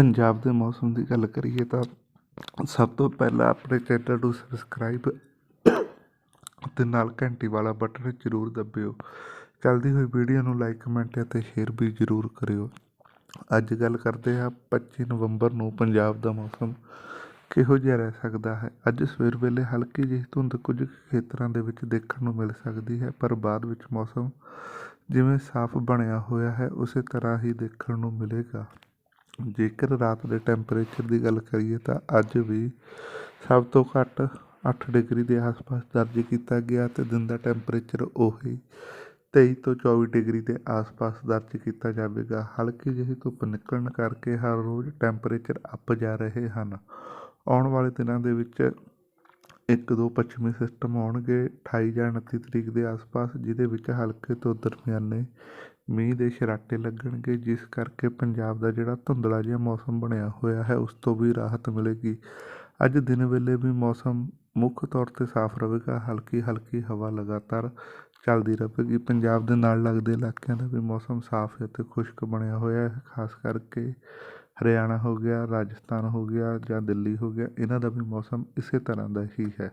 ਪੰਜਾਬ ਦੇ ਮੌਸਮ ਦੀ ਗੱਲ ਕਰੀਏ ਤਾਂ ਸਭ ਤੋਂ ਪਹਿਲਾਂ ਆਪਣੇ ਚੈਨਲ ਨੂੰ ਸਬਸਕ੍ਰਾਈਬ ਅਤੇ ਨਾਲ ਘੰਟੀ ਵਾਲਾ ਬਟਨ ਜ਼ਰੂਰ ਦੱਬਿਓ। ਚੱਲਦੀ ਹੋਈ ਵੀਡੀਓ ਨੂੰ ਲਾਈਕ ਕਮੈਂਟ ਅਤੇ ਸ਼ੇਅਰ ਵੀ ਜ਼ਰੂਰ ਕਰਿਓ। ਅੱਜ ਗੱਲ ਕਰਦੇ ਹਾਂ 25 ਨਵੰਬਰ ਨੂੰ ਪੰਜਾਬ ਦਾ ਮੌਸਮ ਕਿਹੋ ਜਿਹਾ ਰਹਿ ਸਕਦਾ ਹੈ? ਅੱਜ ਸਵੇਰ ਵੇਲੇ ਹਲਕੀ ਜਿਹੀ ਧੁੰਦ ਕੁਝ ਖੇਤਰਾਂ ਦੇ ਵਿੱਚ ਦੇਖਣ ਨੂੰ ਮਿਲ ਸਕਦੀ ਹੈ, ਪਰ ਬਾਅਦ ਵਿੱਚ ਮੌਸਮ ਜਿਵੇਂ ਸਾਫ਼ ਬਣਿਆ ਹੋਇਆ ਹੈ, ਉਸੇ ਤਰ੍ਹਾਂ ਹੀ ਦੇਖਣ ਨੂੰ ਮਿਲੇਗਾ। ਜੇਕਰ ਰਾਤ ਦੇ ਟੈਂਪਰੇਚਰ ਦੀ ਗੱਲ ਕਰੀਏ ਤਾਂ ਅੱਜ ਵੀ ਸਭ ਤੋਂ ਘੱਟ 8 ਡਿਗਰੀ ਦੇ ਆਸ-ਪਾਸ ਦਰਜ ਕੀਤਾ ਗਿਆ ਤੇ ਦਿਨ ਦਾ ਟੈਂਪਰੇਚਰ ਉਹੀ 23 ਤੋਂ 24 ਡਿਗਰੀ ਦੇ ਆਸ-ਪਾਸ ਦਰਜ ਕੀਤਾ ਜਾਵੇਗਾ। ਹਲਕੀ ਜਿਹੀ ਧੁੱਪ ਨਿਕਲਣ ਕਰਕੇ ਹਰ ਰੋਜ਼ ਟੈਂਪਰੇਚਰ ਅੱਪ ਜਾ ਰਹੇ ਹਨ। ਆਉਣ ਵਾਲੇ ਦਿਨਾਂ ਦੇ ਵਿੱਚ ਇੱਕ ਦੋ ਪੱਛਮੀ ਸਿਸਟਮ ਆਉਣਗੇ 28 ਜਾਂ 29 ਤਰੀਕ ਦੇ ਆਸ-ਪਾਸ, ਜਿਹਦੇ ਵਿੱਚ ਹਲਕੇ ਤੋਂ ਦਰਮਿਆਨੇ ਮੀਂਹ ਦੇ ਛਰਾਟੇ ਲੱਗਣਗੇ, ਜਿਸ ਕਰਕੇ ਪੰਜਾਬ ਦਾ ਜਿਹੜਾ ਧੁੰਦਲਾ ਜਿਹਾ ਮੌਸਮ ਬਣਿਆ ਹੋਇਆ ਹੈ, ਉਸ ਤੋਂ ਵੀ ਰਾਹਤ ਮਿਲੇਗੀ। ਅੱਜ ਦਿਨ ਵੇਲੇ ਵੀ ਮੌਸਮ ਮੁੱਖ ਤੌਰ 'ਤੇ ਸਾਫ਼ ਰਹੇਗਾ ਹਲਕੀ ਹਲਕੀ ਹਵਾ ਲਗਾਤਾਰ ਚੱਲਦੀ ਰਹੇਗੀ। ਪੰਜਾਬ ਦੇ ਨਾਲ ਲੱਗਦੇ ਇਲਾਕਿਆਂ ਦਾ ਵੀ ਮੌਸਮ ਸਾਫ਼ ਅਤੇ ਖੁਸ਼ਕ ਬਣਿਆ ਹੋਇਆ ਹੈ, ਖਾਸ ਕਰਕੇ ਹਰਿਆਣਾ ਹੋ ਗਿਆ, ਰਾਜਸਥਾਨ ਹੋ ਗਿਆ ਜਾਂ ਦਿੱਲੀ ਹੋ ਗਿਆ, ਇਹਨਾਂ ਦਾ ਵੀ ਮੌਸਮ ਇਸੇ ਤਰ੍ਹਾਂ ਦਾ ਹੀ ਹੈ।